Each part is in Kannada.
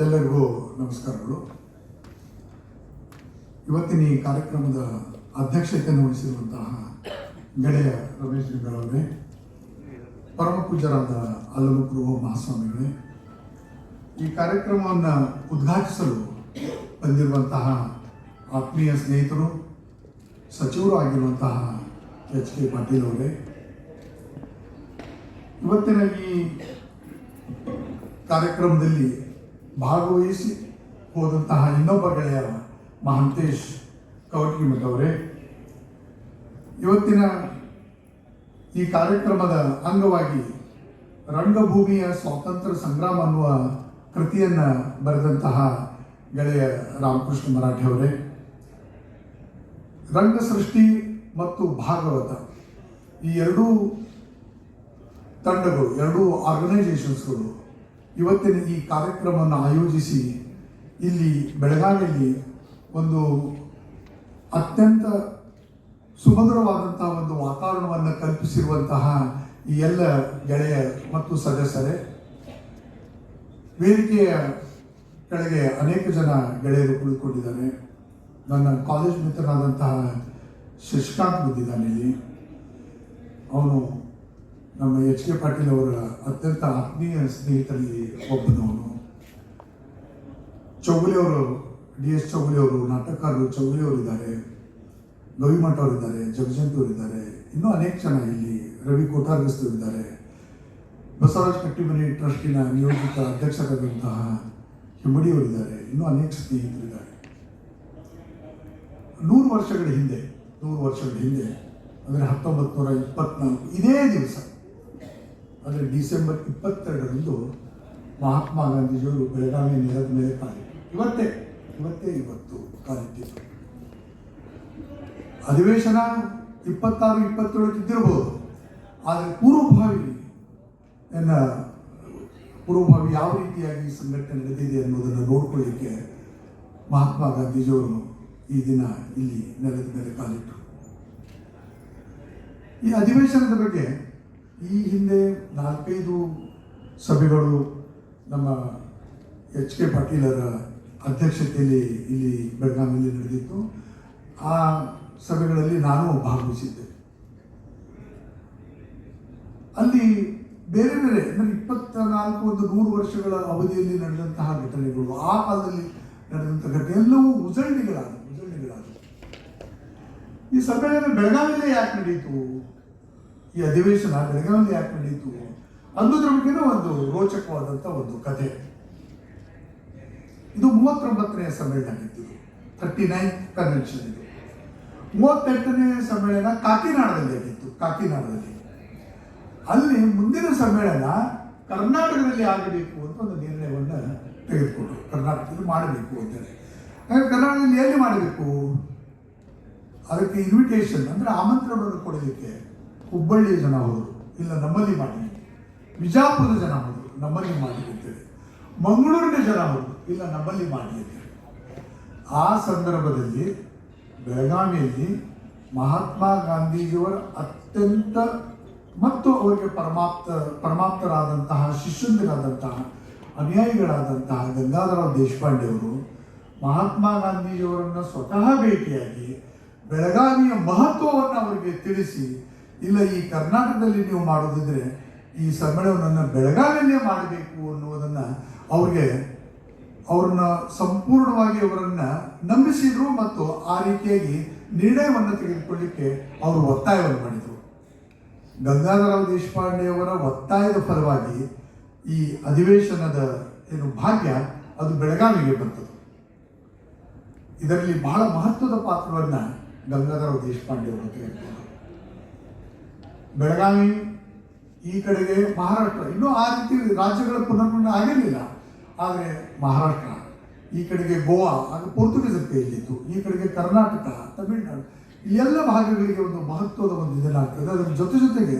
ಎಲ್ಲರಿಗೂ ನಮಸ್ಕಾರಗಳು. ಇವತ್ತಿನ ಈ ಕಾರ್ಯಕ್ರಮದ ಅಧ್ಯಕ್ಷತೆಯನ್ನು ವಹಿಸಿರುವಂತಹ ಗೆಳೆಯ ರಮೇಶ್ ಅವರೇ, ಪರಮ ಪೂಜ್ಯರಾದ ಅಲ್ಲಮುಕ್ರು ಮಹಾಸ್ವಾಮಿಗಳೇ, ಈ ಕಾರ್ಯಕ್ರಮವನ್ನು ಉದ್ಘಾಟಿಸಲು ಬಂದಿರುವಂತಹ ಆತ್ಮೀಯ ಸ್ನೇಹಿತರು, ಸಚಿವರು ಆಗಿರುವಂತಹ ಎಚ್ ಕೆ ಪಾಟೀಲ್ ಅವರೇ, ಇವತ್ತಿನ ಈ ಕಾರ್ಯಕ್ರಮದಲ್ಲಿ ಭಾಗವಹಿಸಿ ಹೋದಂತಹ ಇನ್ನೊಬ್ಬ ಗೆಳೆಯ ಮಹಂತೇಶ್ ಅವರೇ ಇವತ್ತಿನ ಈ ಕಾರ್ಯಕ್ರಮದ ಅಂಗವಾಗಿ ರಂಗಭೂಮಿಯ ಸ್ವಾತಂತ್ರ್ಯ ಸಂಗ್ರಾಮ ಅನ್ನುವ ಕೃತಿಯನ್ನು ಬರೆದಂತಹ ಗೆಳೆಯ ರಾಮಕೃಷ್ಣ ಮರಾಠೆ ಅವರೇ, ರಂಗ ಸೃಷ್ಟಿ ಮತ್ತು ಭಾಗವತ ಈ ಎರಡೂ ತಂಡಗಳು, ಎರಡೂ ಆರ್ಗನೈಸೇಷನ್ಸ್ಗಳು ಇವತ್ತಿನ ಈ ಕಾರ್ಯಕ್ರಮವನ್ನು ಆಯೋಜಿಸಿ ಇಲ್ಲಿ ಬೆಳಗಾವಿಯಲ್ಲಿ ಒಂದು ಅತ್ಯಂತ ಸುಮಧುರವಾದಂತಹ ಒಂದು ವಾತಾವರಣವನ್ನು ಕಲ್ಪಿಸಿರುವಂತಹ ಈ ಎಲ್ಲ ಗೆಳೆಯ ಮತ್ತು ಸದಸ್ಯರೇ, ವೇದಿಕೆಯ ಕೆಳಗೆ ಅನೇಕ ಜನ ಗೆಳೆಯರು ಕುಳಿತುಕೊಂಡಿದ್ದಾರೆ. ನನ್ನ ಕಾಲೇಜ್ ಮಿತ್ರನಾದಂತಹ ಶಶಿಕಾಂತ್ ಬಂದಿದ್ದಾನೆ ಇಲ್ಲಿ. ಅವನು ನಮ್ಮ ಎಚ್ ಕೆ ಪಾಟೀಲ್ ಅವರ ಅತ್ಯಂತ ಆತ್ಮೀಯ ಸ್ನೇಹಿತರಲ್ಲಿ ಒಬ್ಬನವನು. ಚೌಗುಲಿ ಅವರು, ಡಿ ಎಸ್ ಚೌಗುಲಿ ಅವರು, ನಾಟಕಕಾರರು ಚೌಗುಲಿ ಅವರು ಇದ್ದಾರೆ, ಗವಿಮಠ ಅವರಿದ್ದಾರೆ ಅವರು ಇದ್ದಾರೆ, ಇನ್ನೂ ಅನೇಕ ಜನ ಇಲ್ಲಿ ರವಿ ಇದ್ದಾರೆ. ಬಸವರಾಜ್ ಕಟ್ಟಿಮನಿ ಟ್ರಸ್ಟಿನ ನಿಯೋಜಿತ ಅಧ್ಯಕ್ಷರಾದಂತಹ ಹಿಮ್ಮಡಿ ಅವರಿದ್ದಾರೆ ಇನ್ನೂ ಅನೇಕ ಸ್ನೇಹಿತರಿದ್ದಾರೆ ನೂರು ವರ್ಷಗಳ ಹಿಂದೆ, ನೂರು ವರ್ಷಗಳ ಹಿಂದೆ, ಅಂದರೆ ಹತ್ತೊಂಬತ್ತು ನೂರ ಇಪ್ಪತ್ನಾಲ್ಕು, ಇದೇ ದಿವಸ ಅಂದರೆ ಡಿಸೆಂಬರ್ ಇಪ್ಪತ್ತೆರಡರಂದು ಮಹಾತ್ಮ ಗಾಂಧೀಜಿಯವರು ಬೆಳಗಾವಿ ನೆಲದ ಮೇಲೆ ಕಾಲಿ ಇವತ್ತೇ ಇವತ್ತೇ ಇವತ್ತು ಕಾಲಿಟ್ಟಿ ಅಧಿವೇಶನ ಇಪ್ಪತ್ತಾರು ಇಪ್ಪತ್ತೇಳಕ್ಕೆ ಇದ್ದಿರಬಹುದು ಆದರೆ ಪೂರ್ವಭಾವಿ ನನ್ನ ಪೂರ್ವಭಾವಿ ಯಾವ ರೀತಿಯಾಗಿ ಸಂಘಟನೆ ನಡೆದಿದೆ ಅನ್ನೋದನ್ನು ನೋಡ್ಕೊಳ್ಳಿಕ್ಕೆ ಮಹಾತ್ಮ ಗಾಂಧೀಜಿಯವರು ಈ ದಿನ ಇಲ್ಲಿ ನೆಲದ ಮೇಲೆ ಕಾಲಿಟ್ಟರು. ಈ ಅಧಿವೇಶನದ ಬಗ್ಗೆ ಈ ಹಿಂದೆ ನಾಲ್ಕೈದು ಸಭೆಗಳು ನಮ್ಮ ಎಚ್ ಕೆ ಪಾಟೀಲರ ಅಧ್ಯಕ್ಷತೆಯಲ್ಲಿ ಇಲ್ಲಿ ಬೆಳಗಾವಿಯಲ್ಲಿ ನಡೆದಿತ್ತು. ಆ ಸಭೆಗಳಲ್ಲಿ ನಾನು ಭಾಗವಹಿಸಿದ್ದೆ. ಅಲ್ಲಿ ಬೇರೆ ಬೇರೆ, ಅಂದರೆ ಇಪ್ಪತ್ತ ನಾಲ್ಕು ಒಂದು ನೂರು ವರ್ಷಗಳ ಅವಧಿಯಲ್ಲಿ ನಡೆದಂತಹ ಘಟನೆಗಳು, ಆ ಕಾಲದಲ್ಲಿ ನಡೆದಂತಹ ಘಟನೆ, ಎಲ್ಲವೂ ಉಜಳ್ಳಿಗಳಾದವು ಉಜಳ್ಳಿಗಳಾದವು. ಈ ಸಮ್ಮೇಳನ ಬೆಳಗಾವಿಯಲ್ಲೇ ಯಾಕೆ ನಡೀತು ಈ ಅಧಿವೇಶನ ಬೆಳಗಾವಿಯಲ್ಲಿ ಯಾಕೆ ನಡೀತು? ಅನ್ನೋದ್ರ ಬಗ್ಗೆನೂ ಒಂದು ರೋಚಕವಾದಂಥ ಒಂದು ಕಥೆ ಇದು ಮೂವತ್ತೊಂಬತ್ತನೇ ಸಮ್ಮೇಳನ ಆಗಿತ್ತು ಥರ್ಟಿ ನೈನ್ ಕನ್ವೆನ್ಷನ್ ಇದು. ಮೂವತ್ತೆಂಟನೇ ಸಮ್ಮೇಳನ ಕಾಕಿನಾಡದಲ್ಲಿ ಆಗಿತ್ತು, ಕಾಕಿನಾಡದಲ್ಲಿ. ಅಲ್ಲಿ ಮುಂದಿನ ಸಮ್ಮೇಳನ ಕರ್ನಾಟಕದಲ್ಲಿ ಆಗಬೇಕು ಅಂತ ಒಂದು ನಿರ್ಣಯವನ್ನು ತೆಗೆದುಕೊಂಡ್ರು. ಕರ್ನಾಟಕದಲ್ಲಿ ಮಾಡಬೇಕು ಅಂತೇಳಿ ಹಾಗೆ ಕರ್ನಾಟಕದಲ್ಲಿ ಎಲ್ಲಿ ಮಾಡಬೇಕು? ಅದಕ್ಕೆ ಇನ್ವಿಟೇಷನ್ ಅಂದರೆ ಆಮಂತ್ರಣವನ್ನು ಕೊಡಲಿಕ್ಕೆ. ಹುಬ್ಬಳ್ಳಿಯ ಜನ ಹೋದರು, ಇಲ್ಲ ನಮ್ಮಲ್ಲಿ ಮಾಡಿ ವಿಜಾಪುರದ ಜನ ಹೋದರು, ನಮ್ಮಲ್ಲಿ ಮಾಡಿ ಅಂತೇಳಿ ಮಂಗಳೂರಿನ ಜನ ಹೋದರು, ಇಲ್ಲ ನಮ್ಮಲ್ಲಿ ಮಾಡಿ ಅಂತೇಳಿ ಆ ಸಂದರ್ಭದಲ್ಲಿ ಬೆಳಗಾವಿಯಲ್ಲಿ ಮಹಾತ್ಮ ಗಾಂಧೀಜಿಯವರ ಅತ್ಯಂತ ಮತ್ತು ಅವರಿಗೆ ಪರಮಾಪ್ತ, ಪರಮಾಪ್ತರಾದಂತಹ, ಶಿಷ್ಯಂದಿರಾದಂತಹ, ಅನುಯಾಯಿಗಳಾದಂತಹ ಗಂಗಾಧರರಾವ್ ದೇಶಪಾಂಡೆ ಅವರು ಮಹಾತ್ಮ ಗಾಂಧೀಜಿಯವರನ್ನು ಸ್ವತಃ ಭೇಟಿಯಾಗಿ ಬೆಳಗಾವಿಯ ಮಹತ್ವವನ್ನು ಅವರಿಗೆ ತಿಳಿಸಿ ಇಲ್ಲ, ಈ ಕರ್ನಾಟಕದಲ್ಲಿ ನೀವು ಮಾಡೋದಿದ್ರೆ ಈ ಸಮ್ಮೇಳನವನ್ನು ಬೆಳಗಾವಿಯಲ್ಲೇ ಮಾಡಬೇಕು ಅನ್ನುವುದನ್ನು ಅವ್ರಿಗೆ ಅವ್ರನ್ನ ಸಂಪೂರ್ಣವಾಗಿ ಅವರನ್ನು ನಂಬಿಸಿದರು ಮತ್ತು ಆ ರೀತಿಯಾಗಿ ನಿರ್ಣಯವನ್ನು ತೆಗೆದುಕೊಳ್ಳಿಕ್ಕೆ ಅವರು ಒತ್ತಾಯವನ್ನು ಮಾಡಿದರು. ಗಂಗಾಧರರಾವ್ ದೇಶಪಾಂಡೆಯವರ ಒತ್ತಾಯದ ಫಲವಾಗಿ ಈ ಅಧಿವೇಶನದ ಏನು ಭಾಗ್ಯ ಅದು ಬೆಳಗಾವಿಗೆ ಬಂತು ಇದರಲ್ಲಿ ಬಹಳ ಮಹತ್ವದ ಪಾತ್ರವನ್ನು ಗಂಗಾಧರರಾವ್ ದೇಶಪಾಂಡೆ ಅವರು ತೆಗೆದುಕೊಂಡರು ಬೆಳಗಾವಿ ಈ ಕಡೆಗೆ ಮಹಾರಾಷ್ಟ್ರ. ಇನ್ನೂ ಆ ರೀತಿ ರಾಜ್ಯಗಳ ಪುನರ್ಮರಣ ಆಗಿರಲಿಲ್ಲ. ಆದರೆ ಮಹಾರಾಷ್ಟ್ರ, ಈ ಕಡೆಗೆ ಗೋವಾ ಆಗ ಪೋರ್ಚುಗೀಸರ ಕೈಯಲ್ಲಿತ್ತು ಈ ಕಡೆಗೆ ಕರ್ನಾಟಕ, ತಮಿಳುನಾಡು, ಈ ಎಲ್ಲ ಭಾಗಗಳಿಗೆ ಒಂದು ಮಹತ್ವದ ಒಂದು ಇದನ್ನಾಗ್ತದೆ ಅದರ ಜೊತೆ ಜೊತೆಗೆ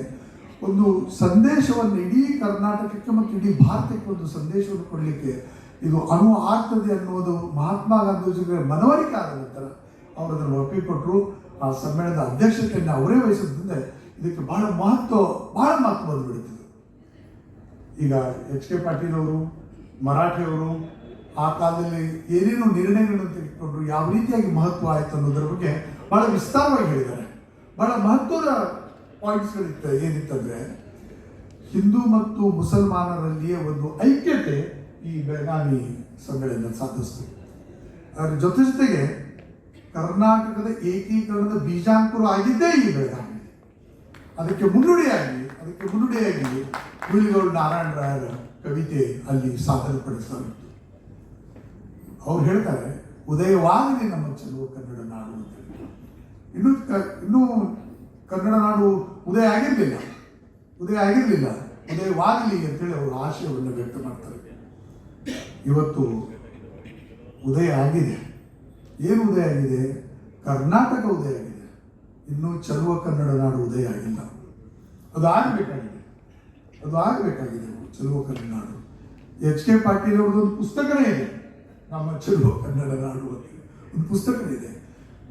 ಒಂದು ಸಂದೇಶವನ್ನು ಇಡೀ ಕರ್ನಾಟಕಕ್ಕೆ ಮತ್ತು ಇಡೀ ಭಾರತಕ್ಕೆ ಒಂದು ಸಂದೇಶವನ್ನು ಕೊಡಲಿಕ್ಕೆ ಇದು ಅನು ಆಗ್ತದೆ ಅನ್ನುವುದು ಮಹಾತ್ಮ ಗಾಂಧೀಜಿಗೆ ಮನವರಿಕೆ ಆದ ನಂತರ ಅವರು ಅದನ್ನು ಒಪ್ಪಿಕೊಟ್ಟರು ಆ ಸಮ್ಮೇಳನದ ಅಧ್ಯಕ್ಷತೆಯನ್ನು ಅವರೇ ವಹಿಸಿದ್ರಿಂದ ಇದಕ್ಕೆ ಬಹಳ ಮಹತ್ವ ಬಹಳ ಮಹತ್ವ ಬಂದುಬಿಡುತ್ತದೆ ಈಗ ಎಚ್ ಕೆ ಪಾಟೀಲ್ ಅವರು ಮರಾಠಿಯವರು ಆ ಕಾಲದಲ್ಲಿ ಏನೇನು ನಿರ್ಣಯಗಳನ್ನು ತೆಗೆದುಕೊಂಡ್ರು, ಯಾವ ರೀತಿಯಾಗಿ ಮಹತ್ವ ಆಯಿತು ಅನ್ನೋದ್ರ ಬಗ್ಗೆ ಬಹಳ ವಿಸ್ತಾರವಾಗಿ ಹೇಳಿದ್ದಾರೆ. ಬಹಳ ಮಹತ್ವದ ಪಾಯಿಂಟ್ಸ್ಗಳಿತ್ತು ಏನಿತ್ತಂದ್ರೆ, ಹಿಂದೂ ಮತ್ತು ಮುಸಲ್ಮಾನರಲ್ಲಿಯೇ ಒಂದು ಐಕ್ಯತೆ ಈ ಬೆಳಗಾವಿ ಸಮ್ಮೇಳನ ಸಾಧಿಸ್ತು ಅದರ ಜೊತೆ ಜೊತೆಗೆ ಕರ್ನಾಟಕದ ಏಕೀಕರಣದ ಬೀಜಾಂಕುರ ಆಗಿದ್ದೇ ಈ ಬೆಳಗಾವಿ. ಅದಕ್ಕೆ ಮುನ್ನುಡಿಯಾಗಿ ಅದಕ್ಕೆ ಮುನ್ನುಡಿಯಾಗಿ ಹುಲಿಗೌಡ ನಾರಾಯಣ ರಾಯರ ಕವಿತೆ ಅಲ್ಲಿ ಸಾಧನೆಪಡಿಸಲಾಗಿತ್ತು ಅವ್ರು ಹೇಳ್ತಾರೆ, ಉದಯವಾಗಲಿ ನಮ್ಮ ಚೆಲುವ ಕನ್ನಡ ನಾಡು ಅಂತ ಇನ್ನು ಇನ್ನೂ ಕನ್ನಡ ನಾಡು ಉದಯ ಆಗಿರಲಿಲ್ಲ. ಉದಯ ಆಗಿರಲಿಲ್ಲ. ಉದಯವಾಗಲಿ ಅಂತೇಳಿ ಅವರು ಆಶಯವನ್ನು ವ್ಯಕ್ತ ಮಾಡ್ತಾರೆ. ಇವತ್ತು ಉದಯ ಆಗಿದೆ. ಏನು ಉದಯ ಆಗಿದೆ? ಕರ್ನಾಟಕ ಉದಯ ಆಗಿದೆ. ಇನ್ನೂ ಚಲುವ ಕನ್ನಡ ನಾಡು ಉದಯ ಆಗಿಲ್ಲ. ಅದು ಆಗಬೇಕಾಗಿದೆ. ಅದು ಆಗಬೇಕಾಗಿದೆ ಚಲುವ ಕನ್ನಡ ನಾಡು. ಎಚ್ ಕೆ ಪಾಟೀಲ್ ಅವ್ರದ್ದು ಒಂದು ಪುಸ್ತಕನೇ ಇದೆ. ನಮ್ಮ ಚಲುವ ಕನ್ನಡ ನಾಡು ಅಂತ ಒಂದು ಪುಸ್ತಕ ಇದೆ.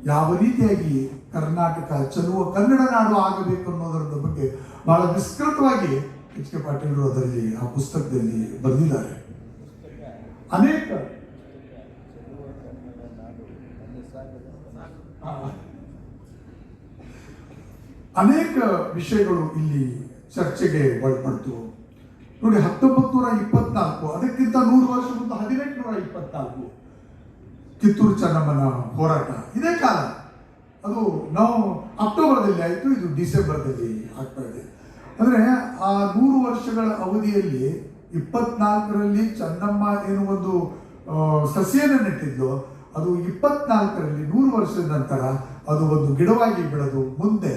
ಯಾವ ರೀತಿಯಾಗಿ ಕರ್ನಾಟಕ ಚಲುವ ಕನ್ನಡ ನಾಡು ಆಗಬೇಕು ಅನ್ನೋದರ ಬಗ್ಗೆ ಬಹಳ ವಿಸ್ತೃತವಾಗಿ ಎಚ್ ಕೆ ಪಾಟೀಲ್ ಅದರಲ್ಲಿ ಆ ಪುಸ್ತಕದಲ್ಲಿ ಬರೆದಿದ್ದಾರೆ. ಅನೇಕ. ಅನೇಕ ವಿಷಯಗಳು ಇಲ್ಲಿ ಚರ್ಚೆಗೆ ಒಳಪಡ್ತು. ನೋಡಿ ಹತ್ತೊಂಬತ್ತು ನೂರ ಇಪ್ಪತ್ನಾಲ್ಕು ಅದಕ್ಕಿಂತ ನೂರು ವರ್ಷ ಮುಂದೆ ಹದಿನೆಂಟು ನೂರ ಇಪ್ಪತ್ನಾಲ್ಕು ಕಿತ್ತೂರು ಚೆನ್ನಮ್ಮನ ಹೋರಾಟ. ಇದೇ ಕಾಲ. ಅದು ನಾವು ಅಕ್ಟೋಬರ್ದಲ್ಲಿ ಆಯಿತು, ಇದು ಡಿಸೆಂಬರ್ದಲ್ಲಿ ಆಗ್ತಾ ಇದೆ. ಅಂದರೆ ಆ ನೂರು ವರ್ಷಗಳ ಅವಧಿಯಲ್ಲಿ ಇಪ್ಪತ್ನಾಲ್ಕರಲ್ಲಿ ಚೆನ್ನಮ್ಮ ಏನು ಒಂದು ಸಸಿಯನ್ನು ನೆಟ್ಟಿದ್ದು ಅದು ಇಪ್ಪತ್ನಾಲ್ಕರಲ್ಲಿ ನೂರು ವರ್ಷದ ನಂತರ ಅದು ಒಂದು ಗಿಡವಾಗಿ ಬೆಳೆದು ಮುಂದೆ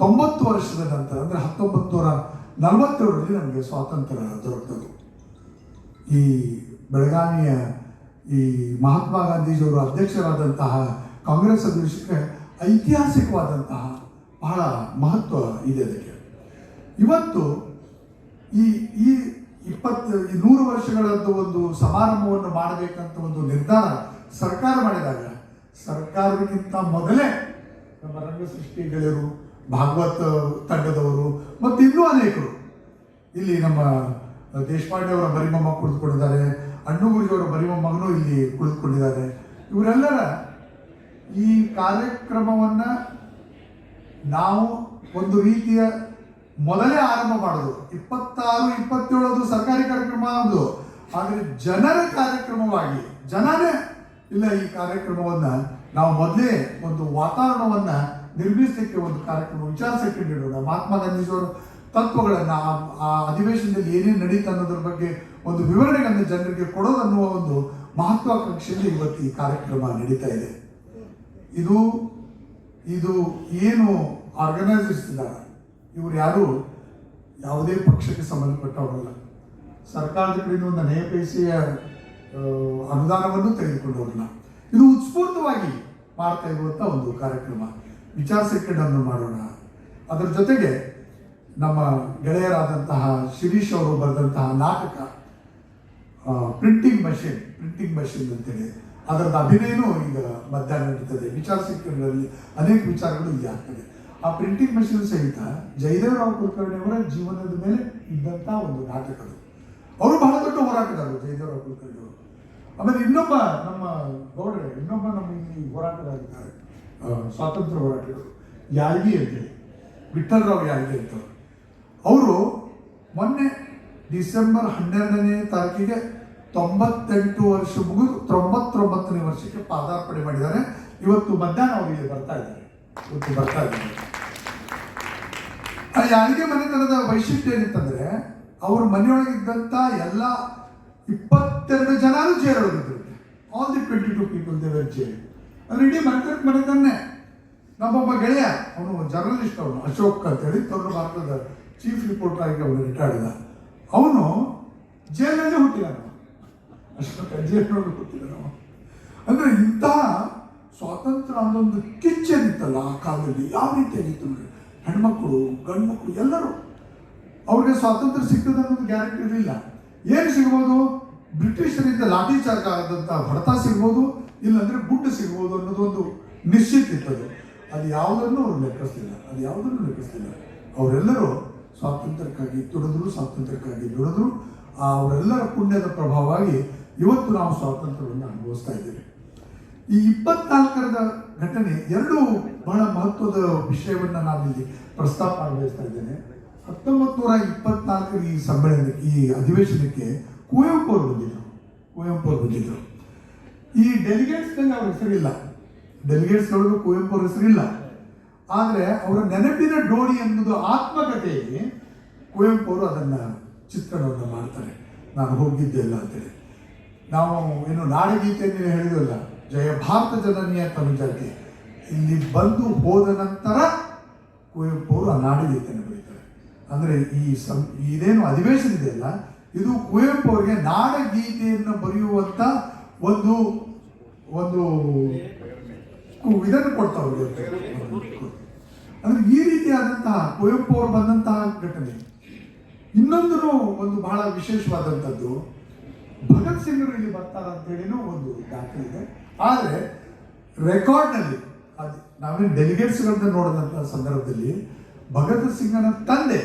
ತೊಂಬತ್ತು ವರ್ಷದ ನಂತರ, ಅಂದರೆ ಹತ್ತೊಂಬತ್ತು ನೂರ ನಲವತ್ತೇಳರಲ್ಲಿ ನಮಗೆ ಸ್ವಾತಂತ್ರ್ಯ ದೊರಕದು ಈ ಬೆಳಗಾವಿಯ ಈ ಮಹಾತ್ಮ ಗಾಂಧೀಜಿಯವರು ಅಧ್ಯಕ್ಷರಾದಂತಹ ಕಾಂಗ್ರೆಸ್ ಅಧಿವೇಶನಕ್ಕೆ ಐತಿಹಾಸಿಕವಾದಂತಹ ಬಹಳ ಮಹತ್ವ ಇದೆ ಅದಕ್ಕೆ. ಇವತ್ತು ಈ ಈ ಇಪ್ಪತ್ತು, ಈ ನೂರು ವರ್ಷಗಳಂತ ಒಂದು ಸಮಾರಂಭವನ್ನು ಮಾಡಬೇಕಂತ ಒಂದು ನಿರ್ಧಾರ ಸರ್ಕಾರ ಮಾಡಿದಾಗ, ಸರ್ಕಾರಕ್ಕಿಂತ ಮೊದಲೇ ನಮ್ಮ ರಂಗಸೃಷ್ಟಿ ಗೆಳೆಯರು ಭಾಗವತ್ ತಂಡದವರು ಮತ್ತು ಇನ್ನೂ ಅನೇಕರು. ಇಲ್ಲಿ ನಮ್ಮ ದೇಶಪಾಂಡೆ ಅವರ ಮರಿಮಮ್ಮ ಕುಳಿತುಕೊಂಡಿದ್ದಾರೆ ಅಣ್ಣುಗುರಿಯವರ ಮರಿಮಮ್ಮಗನೂ ಇಲ್ಲಿ ಕುಳಿತುಕೊಂಡಿದ್ದಾರೆ ಇವರೆಲ್ಲರ ಈ ಕಾರ್ಯಕ್ರಮವನ್ನ ನಾವು ಒಂದು ರೀತಿಯ ಮೊದಲೇ ಆರಂಭ ಮಾಡೋದು. ಇಪ್ಪತ್ತಾರು, ಇಪ್ಪತ್ತೇಳು ಅದು ಸರ್ಕಾರಿ ಕಾರ್ಯಕ್ರಮ ಅದು ಆದರೆ ಜನರ ಕಾರ್ಯಕ್ರಮವಾಗಿ, ಜನನೇ ಇಲ್ಲ ಈ ಕಾರ್ಯಕ್ರಮವನ್ನ ನಾವು ಮೊದಲೇ ಒಂದು ವಾತಾವರಣವನ್ನ ನಿರ್ಮಿಸಲಿಕ್ಕೆ ಒಂದು ಕಾರ್ಯಕ್ರಮ ವಿಚಾರಿಸಕ್ಕೆ ನೀಡೋಣ. ಮಹಾತ್ಮ ಗಾಂಧೀಜಿಯವರು ತತ್ವಗಳನ್ನ ಆ- ಅಧಿವೇಶನದಲ್ಲಿ ಏನೇನು ನಡೀತು ಅನ್ನೋದ್ರ ಬಗ್ಗೆ ಒಂದು ವಿವರಣೆಗಳನ್ನು ಜನರಿಗೆ ಕೊಡೋದನ್ನುವ ಒಂದು ಮಹತ್ವಾಕಾಂಕ್ಷೆಯಲ್ಲಿ ಇವತ್ತು ಈ ಕಾರ್ಯಕ್ರಮ ನಡೀತಾ ಇದೆ. ಇದು ಇದು ಏನು ಆರ್ಗನೈಸರ್ಸ್ ಇವರು ಯಾರು? ಯಾವುದೇ ಪಕ್ಷಕ್ಕೆ ಸಂಬಂಧಪಟ್ಟವರಲ್ಲ. ಸರ್ಕಾರದ ಕಡೆಯಿಂದ ಒಂದು ನಯ ಪೈಸೆಯ ಅನುದಾನವನ್ನು ತೆಗೆದುಕೊಂಡವರಲ್ಲ ಇದು ಉತ್ಸ್ಫೂರ್ತವಾಗಿ ಮಾಡ್ತಾ ಇರುವಂಥ ಒಂದು ಕಾರ್ಯಕ್ರಮ. ವಿಚಾರ ಸಂಕಿರಣವನ್ನು ಮಾಡೋಣ. ಅದರ ಜೊತೆಗೆ ನಮ್ಮ ಗೆಳೆಯರಾದಂತಹ ಶಿರೀಶ್ ಅವರು ಬರೆದಂತಹ ನಾಟಕ ಪ್ರಿಂಟಿಂಗ್ ಮಷಿನ್ ಪ್ರಿಂಟಿಂಗ್ ಮಷಿನ್ ಅಂತೇಳಿ. ಅದರದ ಅಭಿನಯನೂ ಈಗ ಮಧ್ಯಾಹ್ನ ನಡೀತದೆ. ವಿಚಾರ ಸಂಕಿರಣದಲ್ಲಿ ಅನೇಕ ವಿಚಾರಗಳು ಇಲ್ಲಿ ಆಗ್ತದೆ. ಆ ಪ್ರಿಂಟಿಂಗ್ ಮಷಿನ್ ಸಹಿತ ಜಯದೇವರಾವ್ ಕುಲಕರ್ಣಿ ಅವರ ಜೀವನದ ಮೇಲೆ ಇದ್ದಂಥ ಒಂದು ನಾಟಕಗಳು ಅವರು ಬಹಳ ದೊಡ್ಡ ಹೋರಾಟಗಾರರು ಜಯದೇವರಾವ್ ಕುಲಕರ್ಣಿ ಅವರು. ಆಮೇಲೆ ಇನ್ನೊಬ್ಬ ನಮ್ಮ ಗೌಡ್ರೆ, ಇನ್ನೊಬ್ಬ ನಮ್ಮ ಇಲ್ಲಿ ಹೋರಾಟಗಾರಿದ್ದಾರೆ ಸ್ವಾತಂತ್ರ್ಯ ಹೋರಾಟಗಳು. ಯಾಳ್ಗಿ ಅಂತೇಳಿ ವಿಠ್ಠಲರಾವ್ ಯಾಳ್ಗಿ ಅಂತ ಅವರು ಮೊನ್ನೆ ಡಿಸೆಂಬರ್ ಹನ್ನೆರಡನೇ ತಾರೀಕಿಗೆ ತೊಂಬತ್ತೆಂಟು ವರ್ಷ ಮುಗಿದು ತೊಂಬತ್ತೊಂಬತ್ತನೇ ವರ್ಷಕ್ಕೆ ಪಾದಾರ್ಪಣೆ ಮಾಡಿದ್ದಾರೆ. ಇವತ್ತು ಮಧ್ಯಾಹ್ನ ಅವರಿಗೆ ಬರ್ತಾ ಇದ್ದಾರೆ. ಇವತ್ತು ಬರ್ತಾ ಇದ್ದಾರೆ. ಆ ಯಾರಿಗೆ ಮನೆತನದ ವೈಶಿಷ್ಟ್ಯ ಏನಿತ್ತಂದ್ರೆ ಅವ್ರ ಮನೆಯೊಳಗಿದ್ದಂತ ಎಲ್ಲ ಇಪ್ಪತ್ತೆರಡು ಜನರು ಜೇರೊಳಗಿದ್ರು all the twenty two people they were ಅಂದ್ರೆ ಇಡೀ ಮನೆತನಕ್ಕೆ ಮನೆತನ್ನೇ. ನಮ್ಮೊಬ್ಬ ಗೆಳೆಯ, ಅವನು ಜರ್ನಲಿಸ್ಟ್ ಅವನು, ಅಶೋಕ್ ಅಂತೇಳಿ ತವರು ಭಾರತದ ಚೀಫ್ ರಿಪೋರ್ಟರ್ ಆಗಿ ಅವನು ರಿಟೈರ್ಡ್ ಅವನು ಜೈಲಲ್ಲಿ ಹುಟ್ಟಿದ ಅಶೋಕ ಜೈಲಲ್ಲಿ ಹುಟ್ಟಿದ ನಾವು ಅಂದ್ರೆ ಇಂತಹ ಸ್ವಾತಂತ್ರ್ಯ ಅನ್ನೋದೊಂದು ಕಿಚ್ಚೇನಿತ್ತಲ್ಲ ಆ ಕಾಲದಲ್ಲಿ. ಯಾವ ರೀತಿಯಾಗಿತ್ತು ನೋಡಿ ಹೆಣ್ಮಕ್ಳು, ಗಂಡ್ಮಕ್ಳು, ಎಲ್ಲರೂ ಅವ್ರಿಗೆ ಸ್ವಾತಂತ್ರ್ಯ ಸಿಗ್ತದೆ ಅನ್ನೋದು ಗ್ಯಾರಂಟಿ ಇರಲಿಲ್ಲ. ಏನು ಸಿಗ್ಬೋದು? ಬ್ರಿಟಿಷರಿಂದ ಲಾಠಿ ಚಾರ್ಜ್ ಆದಂಥ ಹೊಡೆತ ಸಿಗ್ಬೋದು. ಇಲ್ಲಾಂದ್ರೆ ಗುಡ್ಡ ಸಿಗ್ಬೋದು ಅನ್ನೋದು ಒಂದು ನಿಶ್ಚಿತ ಇತ್ತದು ಅದು ಯಾವುದನ್ನು ಅವರು ಲೆಕ್ಕಿಸ್ತಿಲ್ಲ ಅದು ಯಾವುದನ್ನು ಲೆಕ್ಕಿಸ್ತಿಲ್ಲ ಅವರೆಲ್ಲರೂ ಸ್ವಾತಂತ್ರ್ಯಕ್ಕಾಗಿ ತೊಡೆದ್ರು ಸ್ವಾತಂತ್ರ್ಯಕ್ಕಾಗಿ ದುಡಿದ್ರು. ಆ ಅವರೆಲ್ಲರ ಪುಣ್ಯದ ಪ್ರಭಾವವಾಗಿ ಇವತ್ತು ನಾವು ಸ್ವಾತಂತ್ರ್ಯವನ್ನು ಅನುಭವಿಸ್ತಾ ಇದ್ದೇವೆ. ಈ ಇಪ್ಪತ್ನಾಲ್ಕರದ ಘಟನೆ ಎರಡು ಬಹಳ ಮಹತ್ವದ ವಿಷಯವನ್ನು ನಾವಿಲ್ಲಿ ಪ್ರಸ್ತಾಪ ಮಾಡಬಯಸ್ತಾ ಇದ್ದೇನೆ. ಹತ್ತೊಂಬತ್ತು ನೂರ ಇಪ್ಪತ್ನಾಲ್ಕರ ಈ ಸಮ್ಮೇಳನಕ್ಕೆ, ಈ ಅಧಿವೇಶನಕ್ಕೆ ಕುವೆಂಪು ಅವರು ಬಂದಿದ್ದರು ಕುವೆಂಪು ಅವರು ಬಂದಿದ್ರು. ಈ ಡೆಲಿಗೇಟ್ಸ್ನಲ್ಲಿ ಅವ್ರ ಹೆಸರಿಲ್ಲ. ಡೆಲಿಗೇಟ್ಸ್ಗಳಿಗೂ ಕುವೆಂಪು ಅವ್ರ ಹೆಸರಿಲ್ಲ. ಆದರೆ ಅವರ ನೆನಪಿನ ಡೋಣಿ ಅನ್ನೋದು ಆತ್ಮಕಥೆಯಲ್ಲಿ ಕುವೆಂಪು ಅವರು ಅದನ್ನು ಚಿತ್ರಣವನ್ನು ಮಾಡ್ತಾರೆ. ನಾನು ಹೋಗಿದ್ದೆ ಇಲ್ಲ ಅಂತೇಳಿ ನಾವು ಏನು ನಾಡಗೀತೆಯನ್ನು ಹೇಳಿದಲ್ಲ ಜಯ ಭಾರತ ಜನನೀಯ ತನುಜಾತಿ ಇಲ್ಲಿ ಬಂದು ಹೋದ ನಂತರ ಕುವೆಂಪು ಅವರು ಆ ನಾಡಗೀತೆಯನ್ನು ಬರೀತಾರೆ. ಅಂದರೆ ಈ ಸಂ, ಇದೇನು ಅಧಿವೇಶನ ಇದೆಯಲ್ಲ ಇದು ಕುವೆಂಪು ಅವರಿಗೆ ನಾಡಗೀತೆಯನ್ನು ಬರೆಯುವಂಥ ಒಂದು ಒಂದು ಇದನ್ನು ಕೊಡ್ತಾವ್ರಿ ಅಂದ್ರೆ ಈ ರೀತಿಯಾದಂತಹ ಕುವೆಂಪು ಅವರು ಬಂದಂತಹ ಘಟನೆ. ಇನ್ನೊಂದು ಒಂದು ಬಹಳ ವಿಶೇಷವಾದಂಥದ್ದು, ಭಗತ್ ಸಿಂಗರು ಇಲ್ಲಿ ಬರ್ತಾರ ಅಂತ ಹೇಳಿನೂ ಒಂದು ದಾಖಲೆ ಇದೆ. ಆದರೆ, ರೆಕಾರ್ಡ್ನಲ್ಲಿ, ಅದು, ನಾವೇನು ಡೆಲಿಗೇಟ್ಸ್ಗಳನ್ನ ನೋಡಿದಂಥ ಸಂದರ್ಭದಲ್ಲಿ, ಭಗತ್ ಸಿಂಗನ ತಂದೆ,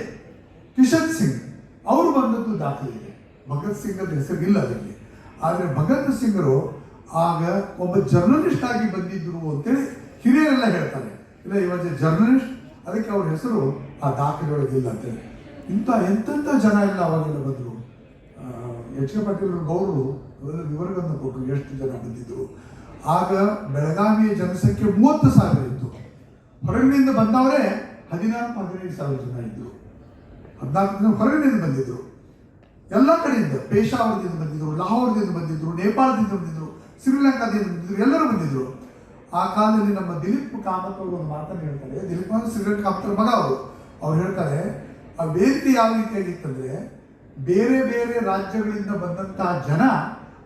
ಕಿಶನ್ ಸಿಂಗ್, ಅವರು ಬಂದದ್ದು ದಾಖಲೆ ಇದೆ. ಭಗತ್ ಸಿಂಗ್ ಹೆಸರಿಲ್ಲ ಅದಕ್ಕೆ. ಆದರೆ ಭಗತ್ ಸಿಂಗರು ಆಗ ಒಬ್ಬ ಜರ್ನಲಿಸ್ಟ್ ಆಗಿ ಬಂದಿದ್ರು ಅಂತೇಳಿ ಹಿರಿಯರೆಲ್ಲ ಹೇಳ್ತಾರೆ. ಇಲ್ಲ ಇವತ್ತು ಜರ್ನಲಿಸ್ಟ್ ಅದಕ್ಕೆ ಅವ್ರ ಹೆಸರು ಆ ದಾಖಲೆಗಳಿಲ್ಲ ಅಂತೇಳಿ. ಇಂಥ, ಎಂತೆಂಥ ಜನ ಎಲ್ಲ ಅವಾಗೆಲ್ಲ ಬಂದರು. ಎಚ್ ಕೆ ಪಾಟೀಲ್ ಗೌರವರು ಅದರಲ್ಲಿ ವಿವರಗಳನ್ನು ಕೊಟ್ಟರು, ಎಷ್ಟು ಜನ ಬಂದಿದ್ದರು ಆಗ ಬೆಳಗಾವಿಯ ಜನಸಂಖ್ಯೆ ಮೂವತ್ತು ಸಾವಿರ ಇತ್ತು. ಹೊರಗಿನಿಂದ ಬಂದವರೇ ಹದಿನಾಲ್ಕು ಹದಿನೈದು ಸಾವಿರ ಜನ ಇದ್ದರು ಹದಿನಾಲ್ಕು ಜನ ಹೊರಗಿನಿಂದ ಬಂದಿದ್ದರು ಎಲ್ಲ ಕಡೆಯಿಂದ ಪೇಶಾವರದಿಂದ ಬಂದಿದ್ದರು ಲಾಹೋರ್ದಿಂದ ಬಂದಿದ್ರು, ನೇಪಾಳದಿಂದ ಬಂದಿದ್ರು. ಶ್ರೀಲಂಕಾದಿಂದ ಎಲ್ಲರೂ ಬಂದಿದ್ರು. ಆ ಕಾಲದಲ್ಲಿ ನಮ್ಮ ದಿಲೀಪ್ ಕಾಮತ್ ಅವರು ಒಂದು ಮಾತನ್ನು ಹೇಳ್ತಾರೆ. ದಿಲೀಪ್ ಕಾಮತ್ ಶ್ರೀಲಂಕಾ ಕಾಮತ್ರ ಮಗ ಅವರು. ಅವ್ರು ಹೇಳ್ತಾರೆ, ಆ ವೇದಿಕೆ ಯಾವ ರೀತಿಯಾಗಿತ್ತಂದ್ರೆ ಬೇರೆ ಬೇರೆ ರಾಜ್ಯಗಳಿಂದ ಬಂದಂತಹ ಜನ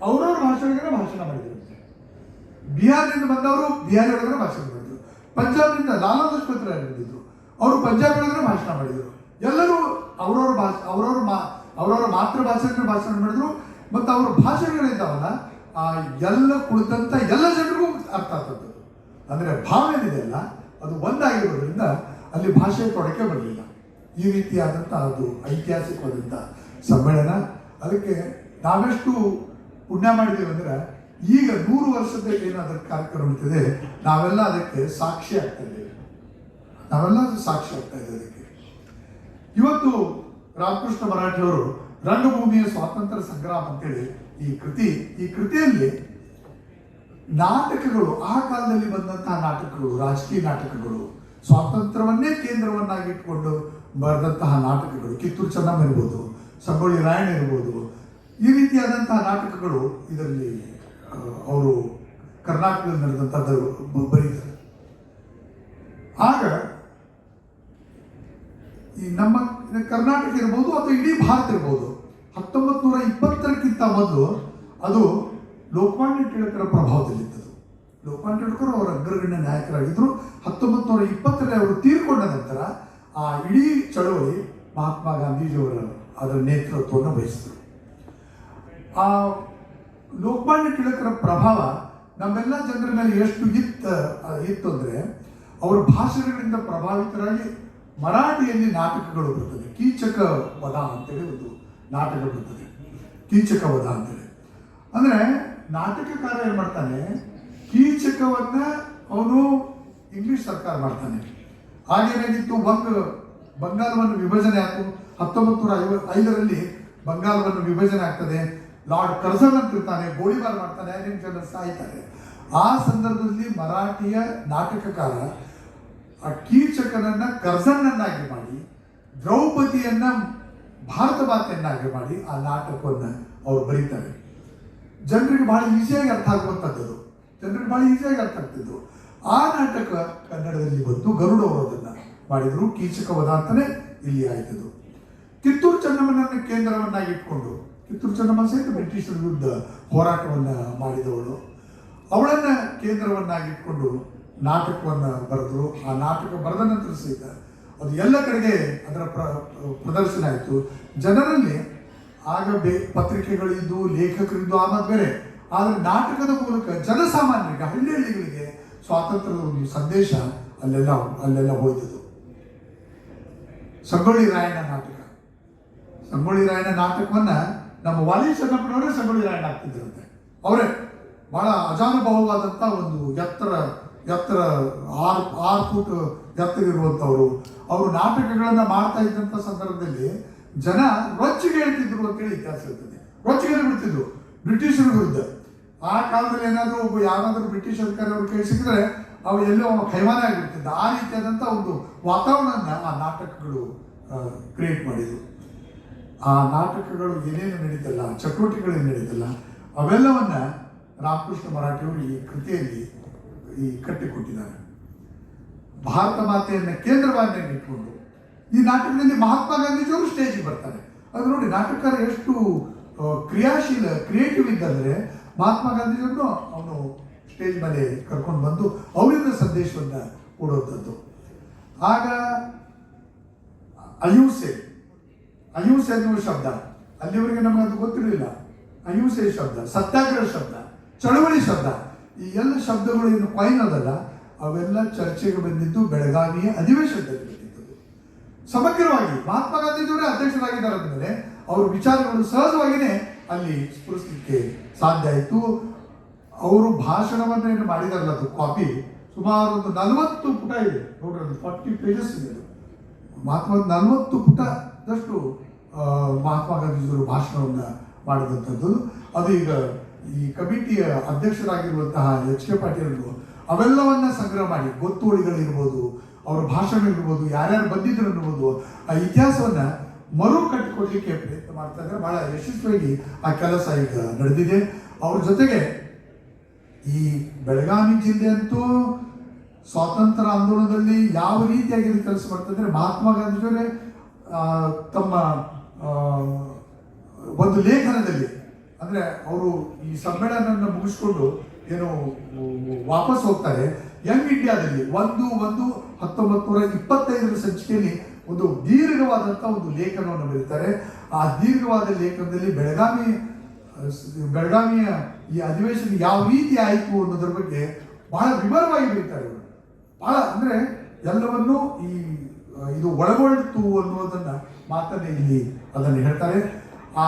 ಅವ್ರವ್ರ ಭಾಷೆಗಳಿಗೆ ಭಾಷಣ ಮಾಡಿದ್ರಂತೆ ಬಿಹಾರದಿಂದ ಬಂದವರು ಬಿಹಾರಿ ಒಳಗಡೆ ಭಾಷಣ ಮಾಡಿದ್ರು. ಪಂಜಾಬ್ನಿಂದ ಲಾಲಾ ಲಜಪತ್ ರಾಯ್ ಬಂದಿದ್ರು. ಅವರು ಪಂಜಾಬ್ ಒಳಗಡೆ ಭಾಷಣ ಮಾಡಿದ್ರು. ಎಲ್ಲರೂ ಅವ್ರವ್ರ ಭಾಷೆ, ಅವ್ರವ್ರ ಮಾ, ಅವ್ರವ್ರ ಮಾತೃ ಭಾಷೆಗಳನ್ನ ಭಾಷಣ ಮಾಡಿದ್ರು. ಮತ್ತು ಅವ್ರ ಭಾಷೆಗಳಿದ್ದಾವಲ್ಲ ಆ ಎಲ್ಲ ಕುಳಿತಂಥ ಎಲ್ಲ ಜನರಿಗೂ ಅರ್ಥ ಆಗ್ತದ್ದು ಅಂದರೆ ಭಾವ ಏನಿದೆಯಲ್ಲ ಅದು ಒಂದಾಗಿರೋದ್ರಿಂದ ಅಲ್ಲಿ ಭಾಷೆ ತೊಡಕೆ ಬರಲಿಲ್ಲ. ಈ ರೀತಿಯಾದಂಥ ಅದು ಐತಿಹಾಸಿಕವಾದಂಥ ಸಮ್ಮೇಳನ. ಅದಕ್ಕೆ ನಾವೆಷ್ಟು ಪುಣ್ಯ ಮಾಡಿದ್ದೇವೆ ಅಂದ್ರೆ, ಈಗ ನೂರು ವರ್ಷದ ಏನಾದರೂ ಕಾರ್ಯಕ್ರಮ ಇರ್ತದೆ ನಾವೆಲ್ಲ ಅದಕ್ಕೆ ಸಾಕ್ಷಿ ಆಗ್ತಾ ಇದ್ದೇವೆ. ನಾವೆಲ್ಲ ಸಾಕ್ಷಿ ಆಗ್ತಾ ಇದ್ದೇವೆ ಅದಕ್ಕೆ. ಇವತ್ತು ರಾಮಕೃಷ್ಣ ಮರಾಠಿಯವರು ರಂಗಭೂಮಿಯ ಸ್ವಾತಂತ್ರ್ಯ ಸಂಗ್ರಾಮ ಅಂತೇಳಿ ಈ ಕೃತಿ, ಈ ಕೃತಿಯಲ್ಲಿ ನಾಟಕಗಳು, ಆ ಕಾಲದಲ್ಲಿ ಬಂದಂತಹ ನಾಟಕಗಳು, ರಾಜಕೀಯ ನಾಟಕಗಳು, ಸ್ವಾತಂತ್ರ್ಯವನ್ನೇ ಕೇಂದ್ರವನ್ನಾಗಿಟ್ಕೊಂಡು ಬರೆದಂತಹ ನಾಟಕಗಳು, ಕಿತ್ತೂರು ಚೆನ್ನಮ್ಮ ಇರ್ಬೋದು, ಸಂಗೊಳ್ಳಿ ರಾಯಣ್ಣ ಇರ್ಬೋದು, ಈ ರೀತಿಯಾದಂತಹ ನಾಟಕಗಳು ಇದರಲ್ಲಿ ಅವರು ಕರ್ನಾಟಕದಲ್ಲಿ ನಡೆದಂಥದ್ದು ಬರೀತಾರೆ. ಆಗ ಈ ನಮ್ಮ ಕರ್ನಾಟಕ ಇರ್ಬೋದು ಅಥವಾ ಇಡೀ ಭಾರತ ಇರ್ಬೋದು ಹತ್ತೊಂಬತ್ತು ನೂರ ಇಪ್ಪತ್ತರಕ್ಕಿಂತ ಮೊದಲು ಅದು ಲೋಕಮಾನ್ಯ ಟಿಳಕರ ಪ್ರಭಾವದಲ್ಲಿದ್ದದು ಲೋಕಮಾನ್ಯ ಟಿಳಕರು ಅವರ ಅಗ್ರಗಣ್ಯ ನಾಯಕರಾಗಿದ್ದರು ಹತ್ತೊಂಬತ್ತು ನೂರ ಇಪ್ಪತ್ತರಲ್ಲಿ ಅವರು ತೀರ್ಕೊಂಡ ನಂತರ ಆ ಇಡೀ ಚಳವಳಿ ಮಹಾತ್ಮ ಗಾಂಧೀಜಿಯವರ ಅದರ ನೇತೃತ್ವವನ್ನು ವಹಿಸಿದರು. ಆ ಲೋಕಮಾನ್ಯ ಟಿಳಕರ ಪ್ರಭಾವ ನಮ್ಮೆಲ್ಲ ಜನರ ಮೇಲೆ ಎಷ್ಟು ಇತ್ತ ಇತ್ತು ಅಂದರೆ ಅವರ ಭಾಷಣಗಳಿಂದ ಪ್ರಭಾವಿತರಾಗಿ ಮರಾಠಿಯಲ್ಲಿ ನಾಟಕಗಳು ಬರ್ತದೆ. ಕೀಚಕ ಪದ ಅಂತೇಳಿ ಒಂದು ನಾಟಕ ಬರ್ತದೆ ಕೀಚಕವಧ ಅಂತೇಳಿ ಅಂದರೆ ನಾಟಕಕಾರ ಏನು ಮಾಡ್ತಾನೆ? ಕೀಚಕವನ್ನ ಅವನು ಇಂಗ್ಲಿಷ್ ಸರ್ಕಾರ ಮಾಡ್ತಾನೆ. ಹಾಗೇನಾಗಿತ್ತು? ಬಂಗ, ಬಂಗಾಲವನ್ನು ವಿಭಜನೆ ಆಯಿತು. ಹತ್ತೊಂಬತ್ತು ನೂರ ಐವ, ಐದರಲ್ಲಿ ಬಂಗಾಲವನ್ನು ವಿಭಜನೆ ಆಗ್ತದೆ. ಲಾರ್ಡ್ ಕರ್ಸನ್ ಅಂತ ಇರ್ತಾನೆ ಗೋಳಿಬಾರ್ ಮಾಡ್ತಾನೆ ಐನ್ ಜನ ಸಾಯ್ತಾರೆ. ಆ ಸಂದರ್ಭದಲ್ಲಿ ಮರಾಠಿಯ ನಾಟಕಕಾರ ಆ ಕೀಚಕನನ್ನ ಕರ್ಸನ್ನನ್ನಾಗಿ ಮಾಡಿ, ದ್ರೌಪದಿಯನ್ನ ಭಾರತ ಮಾತೆಯನ್ನಾಗಿ ಮಾಡಿ ಆ ನಾಟಕವನ್ನು ಅವ್ರು ಬರೀತಾರೆ. ಜನರಿಗೆ ಬಹಳ ಈಸಿಯಾಗಿ ಅರ್ಥ ಆಗುವಂಥದ್ದು. ಜನರಿಗೆ ಬಹಳ ಈಸಿಯಾಗಿ ಅರ್ಥ ಆಗ್ತಿದ್ದು. ಆ ನಾಟಕ ಕನ್ನಡದಲ್ಲಿ ಬಂತು ಗರುಡ ಅವರು ಅದನ್ನು ಮಾಡಿದ್ರು. ಕೀಚಕ ವಧ ಇಲ್ಲಿ ಆಯ್ತದು. ಕಿತ್ತೂರು ಚೆನ್ನಮ್ಮನನ್ನು ಕೇಂದ್ರವನ್ನಾಗಿ ಇಟ್ಕೊಂಡು, ಕಿತ್ತೂರು ಚೆನ್ನಮ್ಮ ಸಹಿತ ಬ್ರಿಟಿಷರ ವಿರುದ್ಧ ಹೋರಾಟವನ್ನು ಮಾಡಿದವಳು. ಅವಳನ್ನ ಕೇಂದ್ರವನ್ನಾಗಿಟ್ಕೊಂಡು ನಾಟಕವನ್ನ ಬರೆದ್ರು. ಆ ನಾಟಕ ಬರೆದ ನಂತರ ಸಹಿತ ಅದು ಎಲ್ಲ ಕಡೆಗೆ ಅದರ ಪ್ರ, ಪ್ರದರ್ಶನ ಆಯಿತು. ಜನರಲ್ಲಿ ಆಗ ಬೇ ಪತ್ರಿಕೆಗಳಿದ್ದು ಲೇಖಕರಿದ್ದು ಆಮೇಲೆ ಬೇರೆ. ಆದರೆ ನಾಟಕದ ಮೂಲಕ ಜನಸಾಮಾನ್ಯರಿಗೆ, ಹಳ್ಳಿ ಹಳ್ಳಿಗಳಿಗೆ ಸ್ವಾತಂತ್ರ್ಯದ ಒಂದು ಸಂದೇಶ ಅಲ್ಲೆಲ್ಲ ಅಲ್ಲೆಲ್ಲ ಹೋಯ್ತದು ಸಂಗೊಳ್ಳಿ ರಾಯಣ್ಣ ನಾಟಕ. ಸಂಗೊಳ್ಳಿ ರಾಯಣ್ಣ ನಾಟಕವನ್ನ ನಮ್ಮ ವಾಲಿ ಚನ್ನಪ್ಪನವರೇ ಸಂಗೊಳ್ಳಿ ರಾಯಣ್ಣ ಆಗ್ತಿದ್ದರಂತೆ ಅವರೇ ಬಹಳ ಅಜಾನುಭವವಾದಂಥ ಒಂದು ಎತ್ತರ ಎತ್ತರ ಆರು ಆರು ಫೂಟ್ ಎತ್ತರ ಇರುವಂಥವ್ರು ಅವರು ನಾಟಕಗಳನ್ನು ಮಾಡ್ತಾ ಇದ್ದಂಥ ಸಂದರ್ಭದಲ್ಲಿ ಜನ ರೊಚ್ಚಿಗೆ ಹೇಳ್ತಿದ್ರು ಅಂತೇಳಿ ಇತಿಹಾಸ ಹೇಳ್ತದೆ ರೊಚ್ಚಿಗೆ ಬಿಡ್ತಿದ್ರು? ಬ್ರಿಟಿಷರ ವಿರುದ್ಧ. ಆ ಕಾಲದಲ್ಲಿ ಏನಾದರೂ ಒಬ್ಬ ಯಾರಾದರೂ ಬ್ರಿಟಿಷ್ ಅಧಿಕಾರಿ ಅವರು ಕೈ ಸಿಕ್ಕಿದ್ರೆ ಅವು ಎಲ್ಲೋ ಕೈವಾನ ಆಗಿರ್ತಿದ್ದ ಆ ರೀತಿಯಾದಂಥ ಒಂದು ವಾತಾವರಣವನ್ನು ಆ ನಾಟಕಗಳು ಕ್ರಿಯೇಟ್ ಮಾಡಿದ್ರು. ಆ ನಾಟಕಗಳು ಏನೇನು ನಡೀತಲ್ಲ, ಚಟುವಟಿಕೆಗಳು ಏನು ನಡೀತಲ್ಲ, ಅವೆಲ್ಲವನ್ನ ರಾಮಕೃಷ್ಣ ಮರಾಠಿಯವರು ಈ ಕೃತಿಯಲ್ಲಿ ಈ ಕಟ್ಟಿಕೊಟ್ಟಿದ್ದಾರೆ. ಭಾರತ ಮಾತೆಯನ್ನು ಕೇಂದ್ರವಾಗಿ ಇಟ್ಕೊಂಡು ಈ ನಾಟಕದಲ್ಲಿ ಮಹಾತ್ಮ ಗಾಂಧೀಜಿಯವರು ಸ್ಟೇಜಿಗೆ ಬರ್ತಾರೆ. ಅದು ನೋಡಿ ನಾಟಕಕಾರ ಎಷ್ಟು ಕ್ರಿಯಾಶೀಲ ಕ್ರಿಯೇಟಿವ್ ಇದ್ದಂದ್ರೆ ಮಹಾತ್ಮ ಗಾಂಧೀಜಿಯನ್ನು ಅವನು ಸ್ಟೇಜ್ ಮೇಲೆ ಕರ್ಕೊಂಡು ಬಂದು ಅವರಿಂದ ಸಂದೇಶವನ್ನ ಕೊಡುವಂಥದ್ದು. ಆಗ ಅಹಿಂಸೆ ಅಹಿಂಸೆ ಅನ್ನುವ ಶಬ್ದ. ಅಲ್ಲಿವರೆಗೆ ನಮಗೆ ಅದು ಗೊತ್ತಿರಲಿಲ್ಲ. ಅಹಿಂಸೆ ಶಬ್ದ, ಸತ್ಯಾಗ್ರಹ ಶಬ್ದ, ಚಳವಳಿ ಶಬ್ದ. ಈ ಎಲ್ಲ ಶಬ್ದಗಳು ಏನು ಕಾಯಿನ್ ಅದಲ್ಲ ಅವೆಲ್ಲ ಚರ್ಚೆಗೆ ಬಂದಿದ್ದು ಬೆಳಗಾವಿಯ ಅಧಿವೇಶನದಲ್ಲಿ ಬಂದಿದ್ದು. ಸಮಗ್ರವಾಗಿ ಮಹಾತ್ಮ ಗಾಂಧೀಜಿಯವರೇ ಅಧ್ಯಕ್ಷರಾಗಿದ್ದಾರೆ ಅಂದಮೇಲೆ ಅವ್ರ ವಿಚಾರಗಳು ಸಹಜವಾಗಿಯೇ ಅಲ್ಲಿ ಸ್ಫುರಿಸಲಿಕ್ಕೆ ಸಾಧ್ಯ ಆಯಿತು. ಅವರು ಭಾಷಣವನ್ನು ಏನು ಮಾಡಿದಾರಲ್ಲ ಅದು ಕಾಪಿ ಸುಮಾರು ಒಂದು ನಲವತ್ತು ಪುಟ ಇದೆ. ನೋಡ್ರಿ ಫಾರ್ಟಿ ಪೇಜಸ್ ಇದೆ ಮಹಾತ್ಮ ನಲವತ್ತು ಪುಟದಷ್ಟು ಮಹಾತ್ಮ ಗಾಂಧೀಜಿಯವರು ಭಾಷಣವನ್ನು ಮಾಡಿದಂಥದ್ದು ಅದು ಈಗ ಈ ಕಮಿಟಿಯ ಅಧ್ಯಕ್ಷರಾಗಿರುವಂತಹ ಎಚ್ ಕೆ ಪಾಟೀಲ್ ಅವೆಲ್ಲವನ್ನ ಸಂಗ್ರಹ ಮಾಡಿ ಗೊತ್ತುವಳಿಗಳಿರ್ಬೋದು ಅವರ ಇರ್ಬೋದು ಯಾರ್ಯಾರು ಬಂದಿದ್ರು ಅನ್ನಬಹುದು ಆ ಇತಿಹಾಸವನ್ನ ಮರು ಕಟ್ಟಿಕೊಡ್ಲಿಕ್ಕೆ ಪ್ರಯತ್ನ ಮಾಡ್ತಾ ಇದ್ದಾರೆ. ಬಹಳ ಯಶಸ್ವಿಯಾಗಿ ಆ ಕೆಲಸ ಈಗ ನಡೆದಿದೆ. ಅವ್ರ ಜೊತೆಗೆ ಈ ಬೆಳಗಾವಿ ಜಿಲ್ಲೆ ಅಂತೂ ಸ್ವಾತಂತ್ರ್ಯ ಆಂದೋಲನದಲ್ಲಿ ಯಾವ ರೀತಿಯಾಗಿ ಕೆಲಸ ಮಾಡ್ತಿದ್ರೆ ಮಹಾತ್ಮ ಗಾಂಧೀಜಿಯವರೇ ಆ, ತಮ್ಮ ಒಂದು ಲೇಖನದಲ್ಲಿ ಅಂದ್ರೆ ಅವರು ಈ ಸಮ್ಮೇಳನ ಮುಗಿಸ್ಕೊಂಡು ಏನು ವಾಪಸ್ ಹೋಗ್ತಾರೆ. ಯಂಗ್ ಇಂಡಿಯಾದಲ್ಲಿ ಒಂದು ಒಂದು ಹತ್ತೊಂಬತ್ತು ನೂರ ಇಪ್ಪತ್ತೈದರ ಸಂಚಿಕೆಯಲ್ಲಿ ಒಂದು ದೀರ್ಘವಾದಂಥ ಒಂದು ಲೇಖನವನ್ನು ಬರೀತಾರೆ. ಆ ದೀರ್ಘವಾದ ಲೇಖನದಲ್ಲಿ ಬೆಳಗಾವಿ, ಬೆಳಗಾವಿಯ ಈ ಅಧಿವೇಶನ ಯಾವ ರೀತಿ ಆಯಿತು ಅನ್ನೋದ್ರ ಬಗ್ಗೆ ಬಹಳ ವಿವರವಾಗಿ ಬರೀತಾರೆ ಇವರು. ಬಹಳ ಅಂದ್ರೆ ಎಲ್ಲವನ್ನೂ ಈ, ಇದು ಒಳಗೊಳ್ತು ಅನ್ನುವುದನ್ನು ಮಾತನ್ನೇ ಇಲ್ಲಿ ಅದನ್ನು ಹೇಳ್ತಾರೆ. ಆ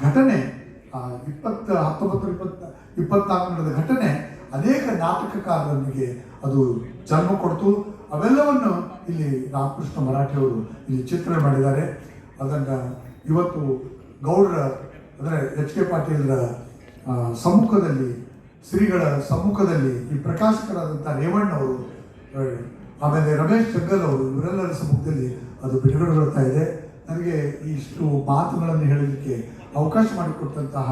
ಘಟನೆ ಇಪ್ಪತ್ತ ಹತ್ತೊಂಬತ್ತು ಇಪ್ಪತ್ತ ಇಪ್ಪತ್ನಾಲ್ಕು ನಡೆದ ಘಟನೆ ಅನೇಕ ನಾಟಕಕಾರರೊಂದಿಗೆ ಅದು ಜನ್ಮ ಕೊಡ್ತು. ಅವೆಲ್ಲವನ್ನು ಇಲ್ಲಿ ರಾಮಕೃಷ್ಣ ಮರಾಠಿಯವರು ಇಲ್ಲಿ ಚಿತ್ರಣ ಮಾಡಿದ್ದಾರೆ. ಅದನ್ನು ಇವತ್ತು ಗೌಡರ ಅಂದರೆ ಎಚ್ ಕೆ ಪಾಟೀಲರ ಸಮ್ಮುಖದಲ್ಲಿ ಶ್ರೀಗಳ ಸಮ್ಮುಖದಲ್ಲಿ ಈ ಪ್ರಕಾಶಕರಾದಂಥ ರೇವಣ್ಣ ಅವರು ಆ, ಆಮೇಲೆ ರಮೇಶ್ ಚಗ್ಗಲ್ ಅವರು ಇವರೆಲ್ಲರ ಸಮ್ಮುಖದಲ್ಲಿ ಅದು ಬಿಡುಗಡೆಗೊಳ್ತಾ ಇದೆ. ನನಗೆ ಇಷ್ಟು ಮಾತುಗಳನ್ನು ಹೇಳಲಿಕ್ಕೆ ಅವಕಾಶ ಮಾಡಿಕೊಟ್ಟಂತಹ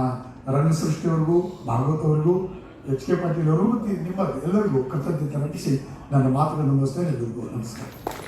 ರಂಗಸೃಷ್ಟಿಯವರಿಗೂ ಭಾಗವತ್ ಅವರಿಗೂ ಎಚ್ ಕೆ ಪಾಟೀಲ್ ಅವರು ಮತ್ತು ನಿಮ್ಮ ಎಲ್ಲರಿಗೂ ಕೃತಜ್ಞತೆ ನಟಿಸಿ ನನ್ನ ಮಾತುಗಳನ್ನು ಮುಗಿಸ್ತೇನೆ. ಎಲ್ಲರಿಗೂ ನಮಸ್ಕಾರ.